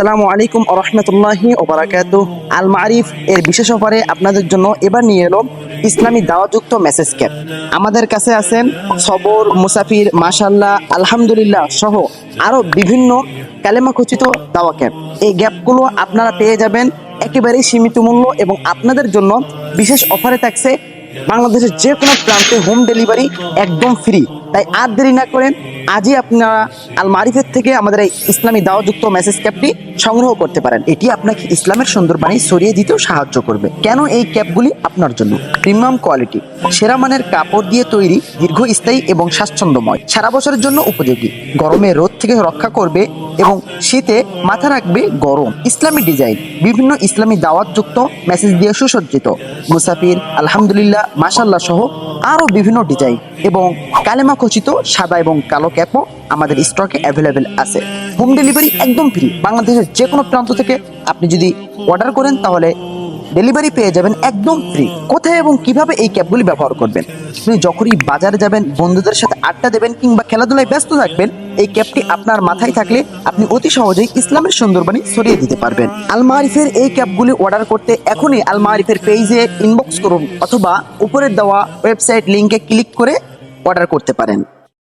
আসসালামু আলাইকুম রহমতুল্লাহি ওবরাকাত আল মারিফ এর বিশেষ অফারে আপনাদের জন্য এবার নিয়ে এলো ইসলামী দাওয়াযুক্ত মেসেজ ক্যাপ আমাদের কাছে আছেন সবর, মুসাফির মাশাল্লাহ আলহামদুলিল্লাহ সহ আরও বিভিন্ন কালেমা খচিত দাওয়া ক্যাপ এই গ্যাপগুলো আপনারা পেয়ে যাবেন একেবারেই সীমিত মূল্য এবং আপনাদের জন্য বিশেষ অফারে থাকছে বাংলাদেশের যে কোনো প্রান্তে হোম ডেলিভারি একদম ফ্রি তাই আর দেরি না করেন আজই আপনারা আল মারিফের থেকে আমাদের এই ইসলামী দাওয়াযুক্ত মেসেজ ক্যাপটি সংগ্রহ করতে পারেন। এটি আপনাকে ইসলামের সুন্দর বাণী ছড়িয়ে দিতেও সাহায্য করবে। কেন এই ক্যাপগুলি আপনার জন্য? প্রিমিয়াম কোয়ালিটি সেরা মানের কাপড় দিয়ে তৈরি দীর্ঘস্থায়ী এবং স্বাচ্ছন্দ্যময় সারা বছরের জন্য উপযোগী। গরমে রোদ থেকে রক্ষা করবে এবং শীতে মাথা রাখবে গরম। ইসলামী ডিজাইন বিভিন্ন ইসলামী দাওয়াতযুক্ত মেসেজ দিয়ে সুসজ্জিত। মুসাফির আলহামদুলিল্লাহ মাশাল্লাহ সহ আরও বিভিন্ন ডিজাইন এবং কালেমা খচিত সাদা এবং কালো ক্যাপও আমাদের স্টকে অ্যাভেলেবেল আছে। হোম ডেলিভারি একদম ফ্রি বাংলাদেশের যে কোনো প্রান্ত থেকে আপনি যদি অর্ডার করেন, তাহলে ডেলিভারি পেয়ে যাবেন একদম ফ্রি কোথায় এবং কীভাবে এই ক্যাবগুলি ব্যবহার করবেন? আপনি যখনই বাজারে যাবেন, বন্ধুদের সাথে আড্ডা দেবেন কিংবা খেলাধুলায় ব্যস্ত থাকবেন এই ক্যাপটি আপনার মাথায় থাকলে আপনি অতি সহজেই ইসলামের সুন্দরবাণী ছড়িয়ে দিতে পারবেন। আলমারিফের এই ক্যাপগুলি অর্ডার করতে এখনই আলমারিফের পেজে ইনবক্স করুন অথবা উপরের দেওয়া ওয়েবসাইট লিঙ্কে ক্লিক করে অর্ডার করতে পারেন।